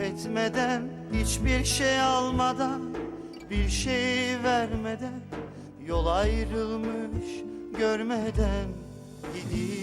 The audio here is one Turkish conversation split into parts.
etmeden Hiçbir şey almadan bir şey vermeden Yol ayrılmış görmeden gidiyorum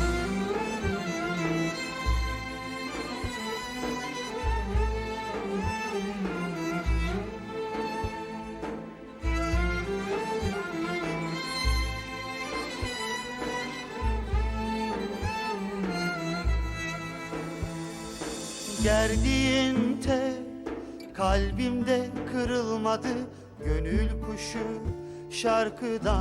Gerdiğin tel kalbimde kırılmadı. Gönül kuşu şarkıdan